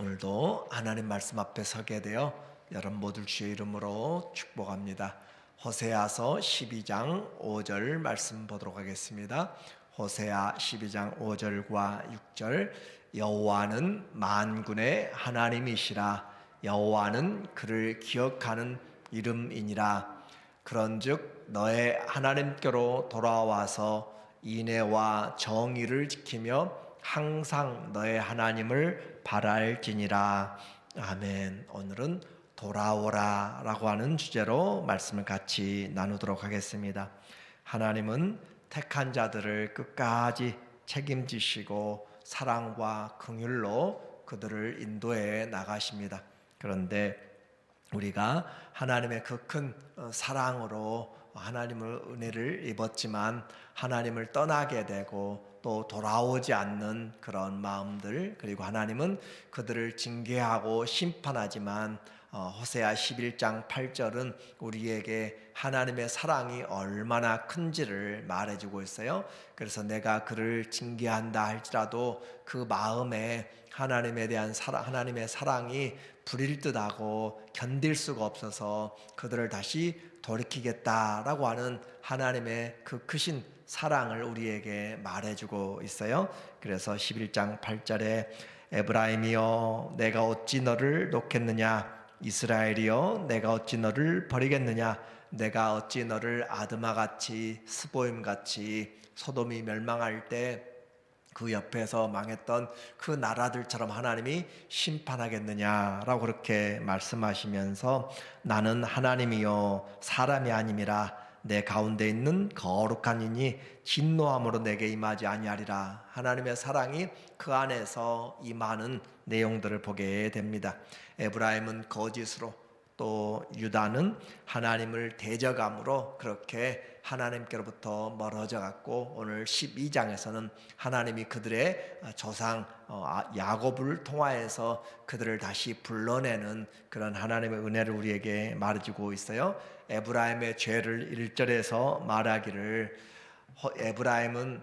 오늘도 하나님 말씀 앞에 서게 되어 여러분 모두 주의 이름으로 축복합니다. 호세아서 12장 5절 말씀 보도록 하겠습니다. 호세아 12장 5절과 6절 여호와는 만군의 하나님이시라 여호와는 그를 기억하는 이름이니라 그런즉 너의 하나님께로 돌아와서 인애와 정의를 지키며 항상 너의 하나님을 바랄지니라. 아멘. 오늘은 돌아오라라고 하는 주제로 말씀을 같이 나누도록 하겠습니다. 하나님은 택한 자들을 끝까지 책임지시고 사랑과 긍휼로 그들을 인도해 나가십니다. 그런데 우리가 하나님의 그 큰 사랑으로 하나님을 은혜를 입었지만 하나님을 떠나게 되고 또 돌아오지 않는 그런 마음들 그리고 하나님은 그들을 징계하고 심판하지만 어, 호세아 11장 8절은 우리에게 하나님의 사랑이 얼마나 큰지를 말해주고 있어요. 그래서 내가 그를 징계한다 할지라도 그 마음에 하나님에 대한 사랑, 하나님의 사랑이 불일 듯하고 견딜 수가 없어서 그들을 다시 돌이키겠다라고 하는 하나님의 그 크신 사랑을 우리에게 말해주고 있어요. 그래서 11장 8절에 에브라임이여 내가 어찌 너를 놓겠느냐 이스라엘이여 내가 어찌 너를 버리겠느냐 내가 어찌 너를 아드마 같이 스보임 같이 소돔이 멸망할 때 그 옆에서 망했던 그 나라들처럼 하나님이 심판하겠느냐라고 그렇게 말씀하시면서 나는 하나님이요 사람이 아님이라 내 가운데 있는 거룩한 이니 진노함으로 내게 임하지 아니하리라 하나님의 사랑이 그 안에서 임하는 내용들을 보게 됩니다. 에브라임은 거짓으로 또 유다는 하나님을 대적함으로 그렇게 하나님께로부터 멀어져 갔고 오늘 12장에서는 하나님이 그들의 조상 어, 아, 야곱을 통하여서 그들을 다시 불러내는 그런 하나님의 은혜를 우리에게 말해주고 있어요. 에브라임의 죄를 1절에서 말하기를 에브라임은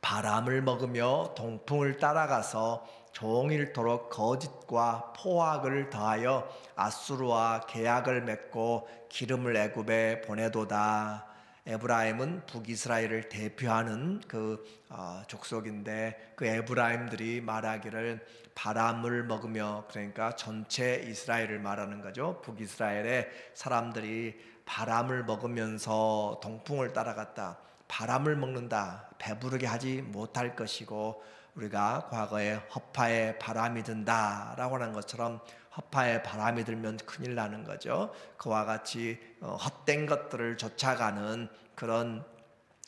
바람을 먹으며 동풍을 따라가서 종일토록 거짓과 포악을 더하여 아수르와 계약을 맺고 기름을 애굽에 보내도다. 에브라임은 북이스라엘을 대표하는 그 어, 족속인데 그 에브라임들이 말하기를 바람을 먹으며 그러니까 전체 이스라엘을 말하는 거죠. 북이스라엘의 사람들이 바람을 먹으면서 동풍을 따라갔다. 바람을 먹는다. 배부르게 하지 못할 것이고 우리가 과거에 허파에 바람이 든다라고 하는 것처럼 허파에 바람이 들면 큰일 나는 거죠. 그와 같이 어, 헛된 것들을 쫓아가는 그런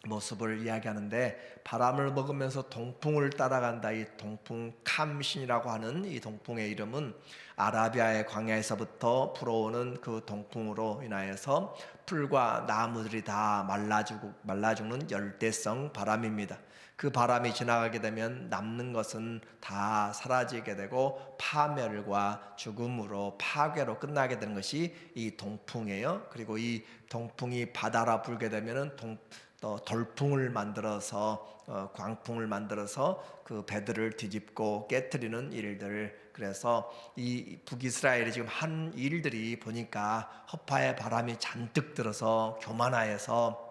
모습을 이야기하는데 바람을 먹으면서 동풍을 따라간다 이 동풍 캄신이라고 하는 이 동풍의 이름은 아라비아의 광야에서부터 불어오는 그 동풍으로 인하여서 풀과 나무들이 다 말라주고 말라 죽는 열대성 바람입니다. 그 바람이 지나가게 되면 남는 것은 다 사라지게 되고 파멸과 죽음으로 파괴로 끝나게 되는 것이 이 동풍이에요. 그리고 이 동풍이 바다라 불게 되면은 동 또 돌풍을 만들어서 어, 광풍을 만들어서 그 배들을 뒤집고 깨뜨리는 일들 그래서 이 북이스라엘이 지금 한 일들이 보니까 허파에 바람이 잔뜩 들어서 교만하여서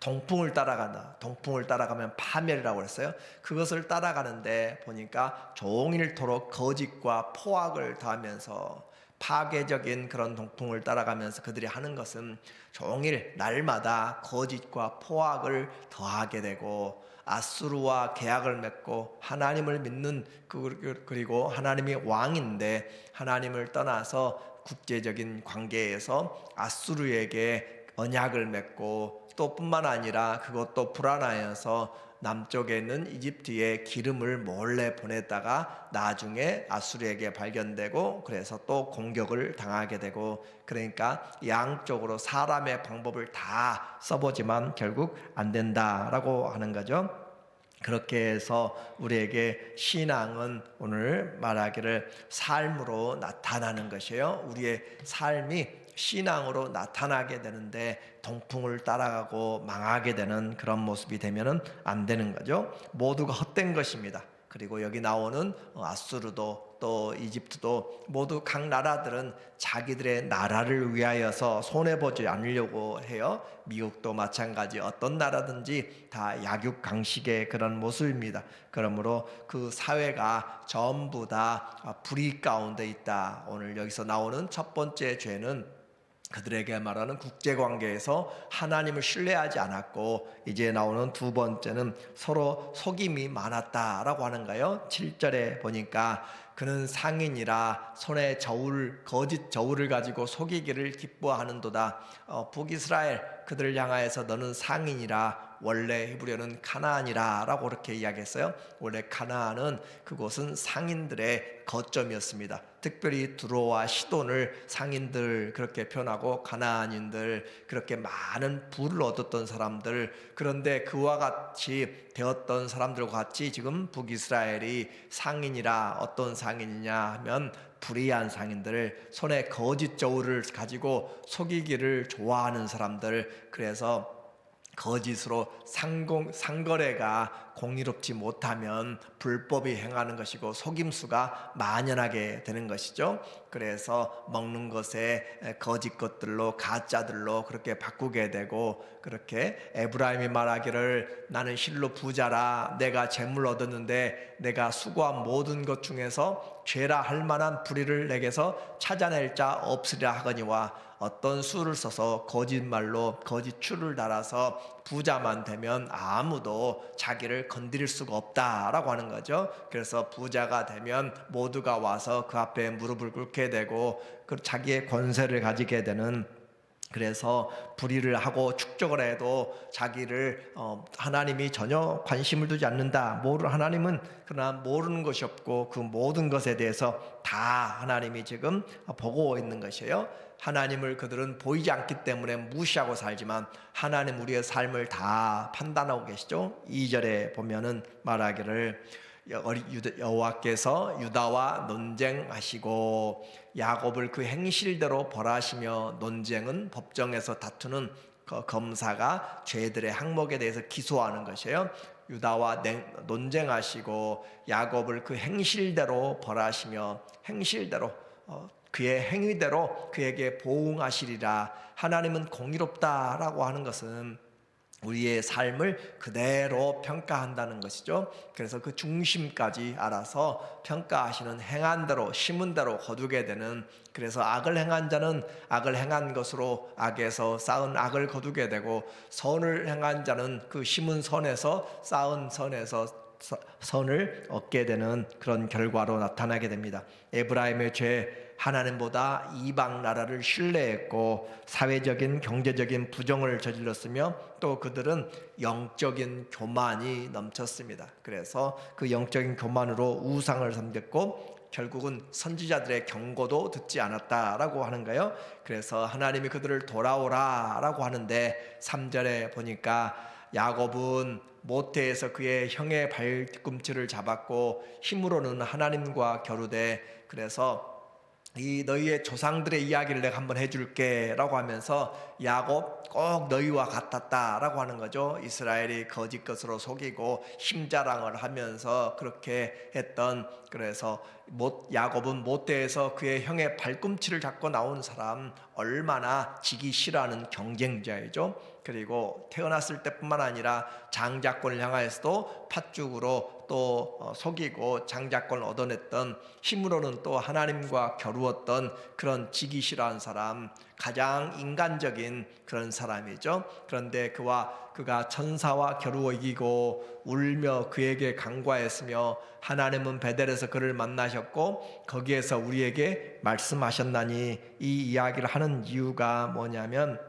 동풍을 따라간다. 동풍을 따라가면 파멸이라고 했어요. 그것을 따라가는데 보니까 종일토록 거짓과 포악을 더하면서 파괴적인 그런 동풍을 따라가면서 그들이 하는 것은 종일 날마다 거짓과 포악을 더하게 되고 아수르와 계약을 맺고 하나님을 믿는 그, 그리고 하나님이 왕인데 하나님을 떠나서 국제적인 관계에서 아수르에게 언약을 맺고 또 뿐만 아니라 그것도 불안하여서 남쪽에 있는 이집트에 기름을 몰래 보냈다가 나중에 아수르에게 발견되고 그래서 또 공격을 당하게 되고 그러니까 양쪽으로 사람의 방법을 다 써보지만 결국 안 된다라고 하는 거죠. 그렇게 해서 우리에게 신앙은 오늘 말하기를 삶으로 나타나는 것이에요. 우리의 삶이 신앙으로 나타나게 되는데 동풍을 따라가고 망하게 되는 그런 모습이 되면은 안 되는 거죠. 모두가 헛된 것입니다. 그리고 여기 나오는 어, 아수르도 또 이집트도 모두 각 나라들은 자기들의 나라를 위하여서 손해 보지 않으려고 해요. 미국도 마찬가지 어떤 나라든지 다 약육강식의 그런 모습입니다. 그러므로 그 사회가 전부 다 아, 불의 가운데 있다. 오늘 여기서 나오는 첫 번째 죄는 그들에게 말하는 국제 관계에서 하나님을 신뢰하지 않았고 이제 나오는 두 번째는 서로 속임이 많았다라고 하는가요? 7절에 보니까 그는 상인이라 손에 저울 거짓 저울을 가지고 속이기를 기뻐하는도다. 어, 북이스라엘 그들을 향하여서 너는 상인이라 원래 히브리어는 카나안이라라고 그렇게 이야기했어요. 원래 카나안은 그곳은 상인들의 거점이었습니다. 특별히 두로와 시돈을 상인들 그렇게 표현하고 가나안인들 그렇게 많은 부를 얻었던 사람들 그런데 그와 같이 되었던 사람들과 같이 지금 북이스라엘이 상인이라 어떤 상인이냐 하면 불의한 상인들 손에 거짓 저울을 가지고 속이기를 좋아하는 사람들 그래서 거짓으로 상공, 상거래가 공의롭지 못하면 불법이 행하는 것이고 속임수가 만연하게 되는 것이죠. 그래서 먹는 것에 거짓 것들로 가짜들로 그렇게 바꾸게 되고 그렇게 에브라임이 말하기를 나는 실로 부자라 내가 재물 얻었는데 내가 수고한 모든 것 중에서 죄라 할 만한 불의를 내게서 찾아낼 자 없으리라 하거니와 어떤 수를 써서 거짓말로 거짓 추를 달아서 부자만 되면 아무도 자기를 건드릴 수가 없다라고 하는 거죠. 그래서 부자가 되면 모두가 와서 그 앞에 무릎을 꿇게 되고 그 자기의 권세를 가지게 되는 그래서 불의를 하고 축적을 해도 자기를 어, 하나님이 전혀 관심을 두지 않는다. 모르 하나님은 그러나 모르는 것이 없고 그 모든 것에 대해서 다 하나님이 지금 보고 있는 것이에요. 하나님을 그들은 보이지 않기 때문에 무시하고 살지만 하나님 우리의 삶을 다 판단하고 계시죠. 2절에 보면은 말하기를 여호와께서 유다와 논쟁하시고 야곱을 그 행실대로 벌하시며 논쟁은 법정에서 다투는 그 검사가 죄들의 항목에 대해서 기소하는 것이에요. 유다와 논쟁하시고 야곱을 그 행실대로 벌하시며 행실대로 어, 그의 행위대로 그에게 보응하시리라. 하나님은 공의롭다라고 하는 것은 우리의 삶을 그대로 평가한다는 것이죠. 그래서 그 중심까지 알아서 평가하시는 행한 대로 심은 대로 거두게 되는 그래서 악을 행한 자는 악을 행한 것으로 악에서 쌓은 악을 거두게 되고 선을 행한 자는 그 심은 선에서 쌓은 선에서 선을 얻게 되는 그런 결과로 나타나게 됩니다. 에브라임의 죄 하나님보다 이방 나라를 신뢰했고 사회적인 경제적인 부정을 저질렀으며 또 그들은 영적인 교만이 넘쳤습니다. 그래서 그 영적인 교만으로 우상을 섬겼고 결국은 선지자들의 경고도 듣지 않았다라고 하는가요? 그래서 하나님이 그들을 돌아오라라고 하는데 3절에 보니까 야곱은 모태에서 그의 형의 발꿈치를 잡았고 힘으로는 하나님과 겨루되 그래서 이 너희의 조상들의 이야기를 내가 한번 해줄게라고 하면서 야곱 꼭 너희와 같았다라고 하는 거죠. 이스라엘이 거짓 것으로 속이고 힘자랑을 하면서 그렇게 했던 그래서 못 야곱은 못대에서 그의 형의 발꿈치를 잡고 나온 사람 얼마나 지기 싫어하는 경쟁자이죠. 그리고 태어났을 때뿐만 아니라 장자권을 향하여서도 팥죽으로 또 어, 속이고 장자권을 얻어냈던 힘으로는 또 하나님과 겨루었던 그런 지기 싫어한 사람 가장 인간적인 그런 사람이죠. 그런데 그와 그가 천사와 겨루어 이기고 울며 그에게 간과했으며 하나님은 베델에서 그를 만나셨고 거기에서 우리에게 말씀하셨나니 이 이야기를 하는 이유가 뭐냐면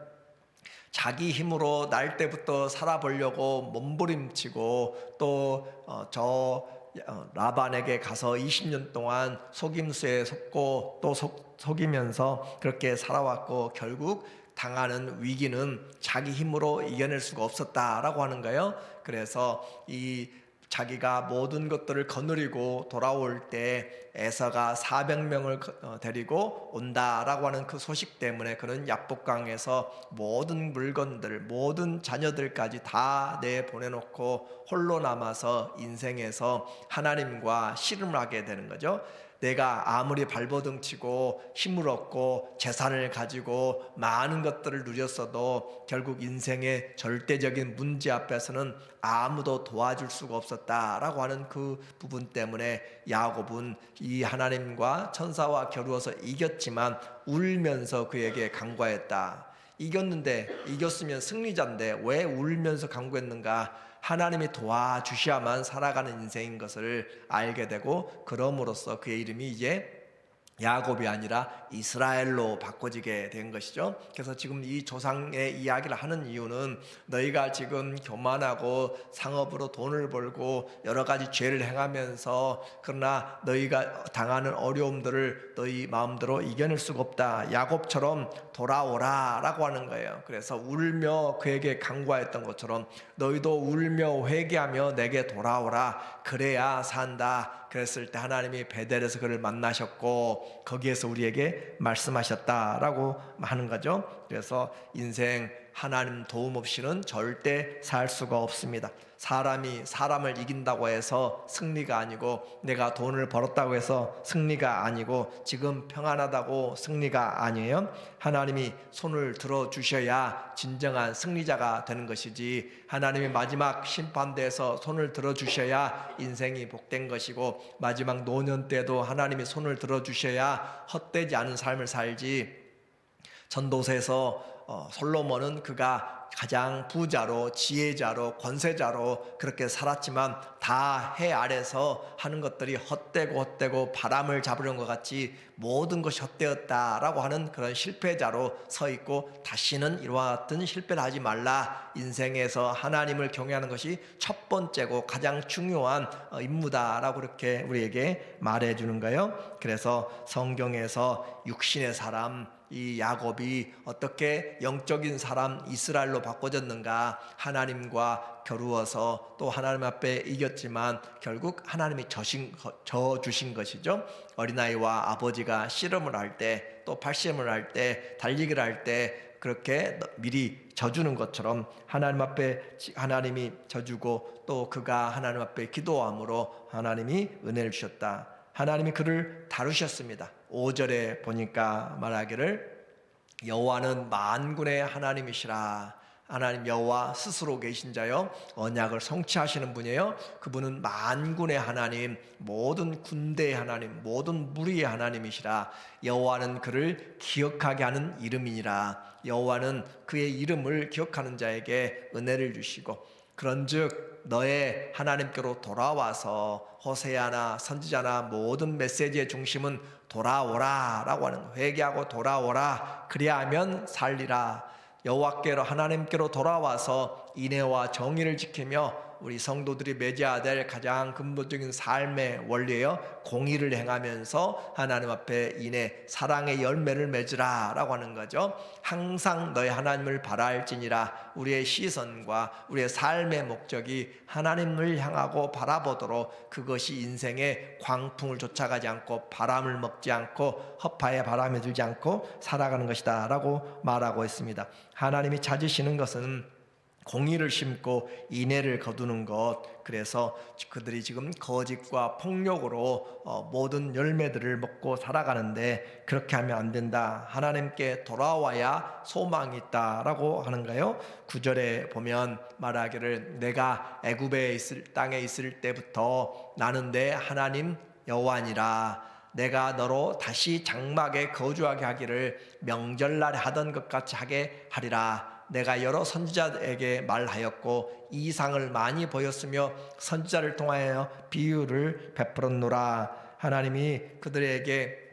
자기 힘으로 날 때부터 살아보려고 몸부림치고 또저 어, 어, 라반에게 가서 20년 동안 속임수에 속고 또 속, 속이면서 그렇게 살아왔고 결국 당하는 위기는 자기 힘으로 이겨낼 수가 없었다라고 하는 거예요. 그래서 이 자기가 모든 것들을 거느리고 돌아올 때 에서가 400명을 데리고 온다라고 하는 그 소식 때문에 그는 야복강에서 모든 물건들, 모든 자녀들까지 다 내보내놓고 홀로 남아서 인생에서 하나님과 씨름을 하게 되는 거죠. 내가 아무리 발버둥 치고 힘을 얻고 재산을 가지고 많은 것들을 누렸어도 결국 인생의 절대적인 문제 앞에서는 아무도 도와줄 수가 없었다라고 하는 그 부분 때문에 야곱은 이 하나님과 천사와 겨루어서 이겼지만 울면서 그에게 간과했다. 이겼는데 이겼으면 승리자인데 왜 울면서 간구했는가? 하나님이 도와주셔야만 살아가는 인생인 것을 알게 되고 그럼으로써 그의 이름이 이제 야곱이 아니라 이스라엘로 바꿔지게 된 것이죠. 그래서 지금 이 조상의 이야기를 하는 이유는 너희가 지금 교만하고 상업으로 돈을 벌고 여러 가지 죄를 행하면서 그러나 너희가 당하는 어려움들을 너희 마음대로 이겨낼 수가 없다. 야곱처럼 돌아오라 라고 하는 거예요. 그래서 울며 그에게 간구했던 것처럼 너희도 울며 회개하며 내게 돌아오라. 그래야 산다. 그랬을 때 하나님이 베델에서 그를 만나셨고 거기에서 우리에게 말씀하셨다 라고 하는 거죠. 그래서 인생 하나님 도움 없이는 절대 살 수가 없습니다. 사람이 사람을 이긴다고 해서 승리가 아니고 내가 돈을 벌었다고 해서 승리가 아니고 지금 평안하다고 승리가 아니에요. 하나님이 손을 들어 주셔야 진정한 승리자가 되는 것이지 하나님이 마지막 심판대에서 손을 들어 주셔야 인생이 복된 것이고 마지막 노년 때도 하나님이 손을 들어 주셔야 헛되지 않은 삶을 살지 전도서에서 어, 솔로몬은 그가 가장 부자로 지혜자로 권세자로 그렇게 살았지만 다 해 아래서 하는 것들이 헛되고 헛되고 바람을 잡으려는 것 같이 모든 것이 헛되었다라고 하는 그런 실패자로 서 있고 다시는 이와 같은 실패를 하지 말라 인생에서 하나님을 경외하는 것이 첫 번째고 가장 중요한 어, 임무다라고 그렇게 우리에게 말해 주는 거예요. 그래서 성경에서 육신의 사람 이 야곱이 어떻게 영적인 사람 이스라엘로 바꿔졌는가? 하나님과 겨루어서 또 하나님 앞에 이겼지만 결국 하나님이 저신, 저 주신 것이죠. 어린아이와 아버지가 씨름을 할 때 또 팔씨름을 할 때 달리기를 할 때 그렇게 미리 져주는 것처럼 하나님 앞에 하나님이 져주고 또 그가 하나님 앞에 기도함으로 하나님이 은혜를 주셨다 하나님이 그를 다루셨습니다 5절에 보니까 말하기를 여호와는 만군의 하나님이시라. 하나님 여호와 스스로 계신 자요 언약을 성취하시는 분이에요. 그분은 만군의 하나님, 모든 군대의 하나님, 모든 무리의 하나님이시라. 여호와는 그를 기억하게 하는 이름이니라. 여호와는 그의 이름을 기억하는 자에게 은혜를 주시고 그런즉 너의 하나님께로 돌아와서 호세아나 선지자나 모든 메시지의 중심은 돌아오라라고 하는 거. 회개하고 돌아오라. 그래야 하면 살리라. 여호와께로 하나님께로 돌아와서 인애와 정의를 지키며 우리 성도들이 맺어야 될 가장 근본적인 삶의 원리예요. 공의를 행하면서 하나님 앞에 인해 사랑의 열매를 맺으라라고 하는 거죠. 항상 너희 하나님을 바랄지니라 우리의 시선과 우리의 삶의 목적이 하나님을 향하고 바라보도록 그것이 인생의 광풍을 쫓아가지 않고 바람을 먹지 않고 허파에 바람이 들지 않고 살아가는 것이다라고 말하고 있습니다. 하나님이 찾으시는 것은 공의를 심고 인애를 거두는 것. 그래서 그들이 지금 거짓과 폭력으로 어, 모든 열매들을 먹고 살아가는데 그렇게 하면 안 된다. 하나님께 돌아와야 소망이 있다라고 하는가요? 구절에 보면 말하기를 내가 애굽에 있을 땅에 있을 때부터 나는 내 하나님 여호와니라. 내가 너로 다시 장막에 거주하게 하기를 명절날에 하던 것 같이 하게 하리라 내가 여러 선지자에게 말하였고 이상을 많이 보였으며 선지자를 통하여 비유를 베풀었노라. 하나님이 그들에게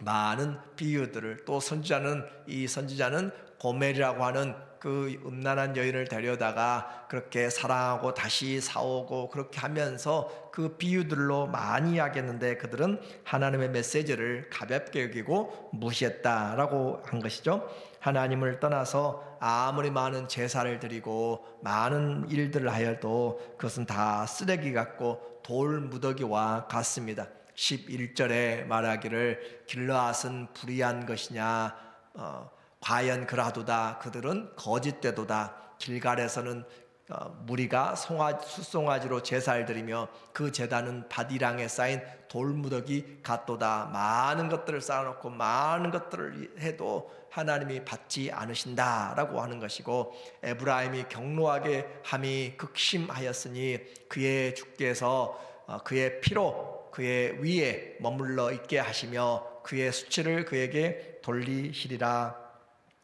많은 비유들을 또 선지자는 이 선지자는 고멜이라고 하는 그 음란한 여인을 데려다가 그렇게 사랑하고 다시 사오고 그렇게 하면서 그 비유들로 많이 이야기했는데 그들은 하나님의 메시지를 가볍게 여기고 무시했다라고 한 것이죠. 하나님을 떠나서 아무리 많은 제사를 드리고 많은 일들을 하여도 그것은 다 쓰레기 같고 돌 무더기와 같습니다. 11절에 말하기를 길러앗은 불의한 것이냐 어, 과연 그라도다 그들은 거짓되도다. 길갈에서는 어, 무리가 송아, 숫송아지로 제사를 드리며 그 제단은 바디랑에 쌓인 돌무더기 같도다. 많은 것들을 쌓아놓고 많은 것들을 해도 하나님이 받지 않으신다라고 하는 것이고 에브라임이 경로하게 함이 극심하였으니 그의 주께서 어, 그의 피로 그의 위에 머물러 있게 하시며 그의 수치를 그에게 돌리시리라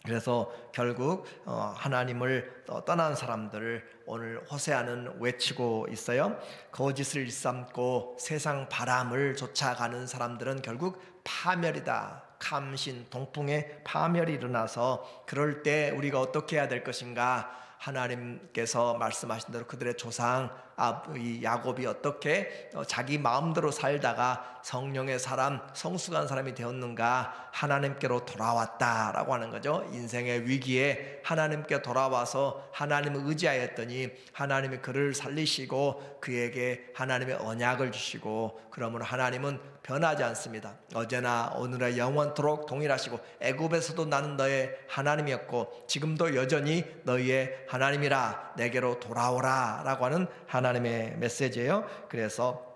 그래서 결국 어, 하나님을 떠난 사람들을 오늘 호세아는 외치고 있어요. 거짓을 일삼고 세상 바람을 쫓아가는 사람들은 결국 파멸이다. 감신, 동풍의 파멸이 일어나서 그럴 때 우리가 어떻게 해야 될 것인가? 하나님께서 말씀하신 대로 그들의 조상 아, 이 야곱이 어떻게 어, 자기 마음대로 살다가 성령의 사람, 성숙한 사람이 되었는가 하나님께로 돌아왔다라고 하는 거죠. 인생의 위기에 하나님께 돌아와서 하나님을 의지하였더니 하나님이 그를 살리시고 그에게 하나님의 언약을 주시고 그러면 하나님은 변하지 않습니다. 어제나 오늘의 영원토록 동일하시고 애굽에서도 나는 너의 하나님이었고 지금도 여전히 너희의 하나님이라 내게로 돌아오라라고 하는 하나 님의 메시지예요. 그래서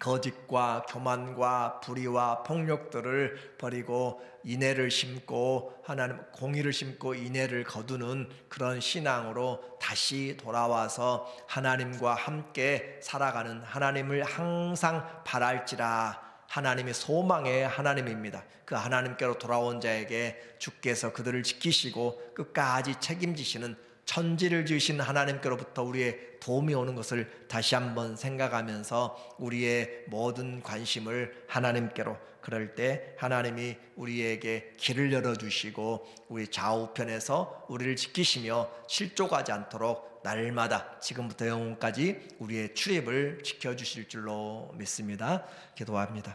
거짓과 교만과 불의와 폭력들을 버리고 인애를 심고 하나님 공의를 심고 인애를 거두는 그런 신앙으로 다시 돌아와서 하나님과 함께 살아가는 하나님을 항상 바랄지라 하나님이 소망의 하나님입니다. 그 하나님께로 돌아온 자에게 주께서 그들을 지키시고 끝까지 책임지시는 천지를 지으신 하나님께로부터 우리의 도움이 오는 것을 다시 한번 생각하면서 우리의 모든 관심을 하나님께로 그럴 때 하나님이 우리에게 길을 열어 주시고 우리 좌우편에서 우리를 지키시며 실족하지 않도록 날마다 지금부터 영원까지 우리의 출입을 지켜 주실 줄로 믿습니다. 기도합니다.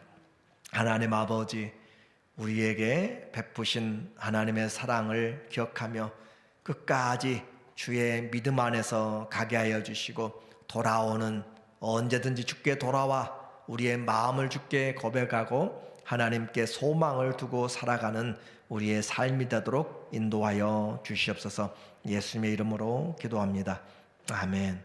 하나님 아버지 우리에게 베푸신 하나님의 사랑을 기억하며 끝까지 주의 믿음 안에서 가게 하여 주시고 돌아오는 언제든지 주께 돌아와 우리의 마음을 주께 고백하고 하나님께 소망을 두고 살아가는 우리의 삶이 되도록 인도하여 주시옵소서 예수님의 이름으로 기도합니다. 아멘.